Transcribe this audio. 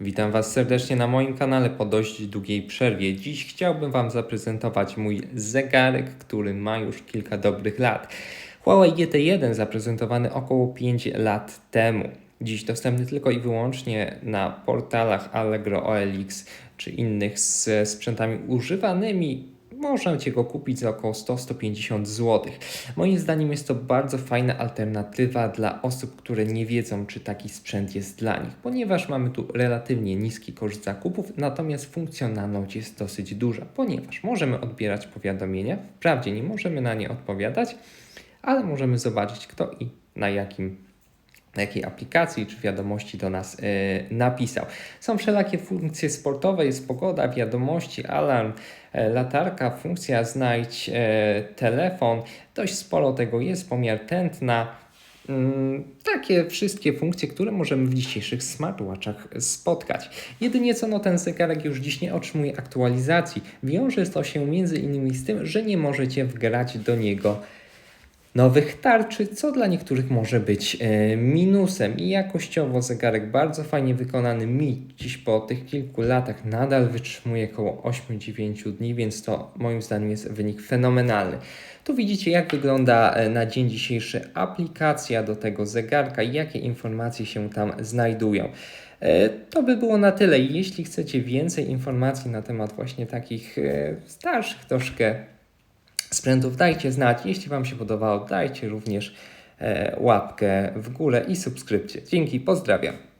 Witam Was serdecznie na moim kanale po dość długiej przerwie. Dziś chciałbym Wam zaprezentować mój zegarek, który ma już kilka dobrych lat. Huawei GT1 zaprezentowany około 5 lat temu. Dziś dostępny tylko i wyłącznie na portalach Allegro, OLX czy innych z sprzętami używanymi. Możecie go kupić za około 100-150 zł. Moim zdaniem jest to bardzo fajna alternatywa dla osób, które nie wiedzą, czy taki sprzęt jest dla nich, ponieważ mamy tu relatywnie niski koszt zakupów, natomiast funkcjonalność jest dosyć duża, ponieważ możemy odbierać powiadomienia, wprawdzie nie możemy na nie odpowiadać, ale możemy zobaczyć, kto i na jakim jakiej aplikacji czy wiadomości do nas e, napisał. Są wszelakie funkcje sportowe, jest pogoda, wiadomości, alarm, e, latarka, funkcja znajdź e, telefon. Dość sporo tego jest, pomiar tętna. Mm, takie wszystkie funkcje, które możemy w dzisiejszych smartwatchach spotkać. Jedynie co, no ten zegarek już dziś nie otrzymuje aktualizacji. Wiąże to się między innymi z tym, że nie możecie wgrać do niego nowych tarczy, co dla niektórych może być e, minusem. I jakościowo zegarek bardzo fajnie wykonany. Mi dziś po tych kilku latach nadal wytrzymuje około 8-9 dni, więc to moim zdaniem jest wynik fenomenalny. Tu widzicie, jak wygląda e, na dzień dzisiejszy aplikacja do tego zegarka i jakie informacje się tam znajdują. E, To by było na tyle. Jeśli chcecie więcej informacji na temat właśnie takich starszych troszkę sprzętów, dajcie znać. Jeśli Wam się podobało, dajcie również e, łapkę w górę i subskrypcję. Dzięki, pozdrawiam.